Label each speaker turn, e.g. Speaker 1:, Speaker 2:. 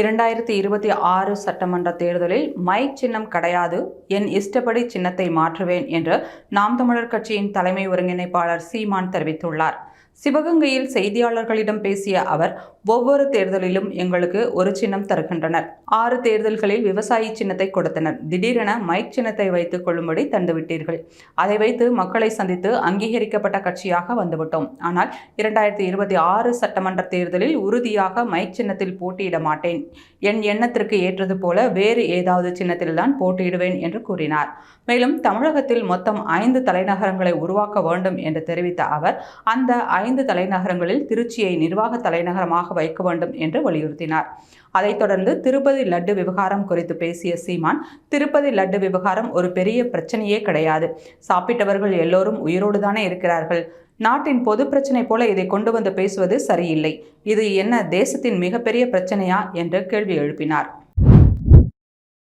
Speaker 1: இரண்டாயிரத்தி இருபத்தி ஆறு சட்டமன்ற தேர்தலில் மைக் சின்னம் கிடையாது என் இஷ்டப்படி சின்னத்தை மாற்றுவேன் என்று நாம் தமிழர் கட்சியின் தலைமை ஒருங்கிணைப்பாளர் சீமான் தெரிவித்துள்ளார். சிவகங்கையில் செய்தியாளர்களிடம் பேசிய அவர் ஒவ்வொரு தேர்தலிலும் எங்களுக்கு ஒரு சின்னம் தருகின்றனர். ஆறு தேர்தல்களில் விவசாயி சின்னத்தை கொடுத்தனர். திடீரென மைக் சின்னத்தை வைத்துக் கொள்ளும்படி தந்துவிட்டீர்கள். அதை வைத்து மக்களை சந்தித்து அங்கீகரிக்கப்பட்ட கட்சியாக வந்துவிட்டோம். ஆனால் இரண்டாயிரத்தி இருபத்தி ஆறு சட்டமன்ற தேர்தலில் உறுதியாக மைக் சின்னத்தில் போட்டியிட மாட்டேன். என் எண்ணத்திற்கு ஏற்றது போல வேறு ஏதாவது சின்னத்தில்தான் போட்டியிடுவேன் என்று கூறினார். மேலும் தமிழகத்தில் மொத்தம் ஐந்து தலைநகரங்களை உருவாக்க வேண்டும் என்று தெரிவித்த அவர் அந்த ஐந்து தலைநகரங்களில் திருச்சியை நிர்வாக தலைநகரமாக வைக்க வேண்டும் என்று வலியுறுத்தினார். அதைத் தொடர்ந்து திருப்பதி லட்டு விவகாரம் குறித்து பேசிய சீமான் திருப்பதி லட்டு விவகாரம் ஒரு பெரிய பிரச்சனையே கிடையாது. சாப்பிட்டவர்கள் எல்லோரும் உயிரோடு தானே இருக்கிறார்கள். நாட்டின் பொது பிரச்சனை போல இதை கொண்டு வந்து பேசுவது சரியில்லை. இது என்ன தேசத்தின் மிகப்பெரிய பிரச்சனையா? என்று கேள்வி எழுப்பினார்.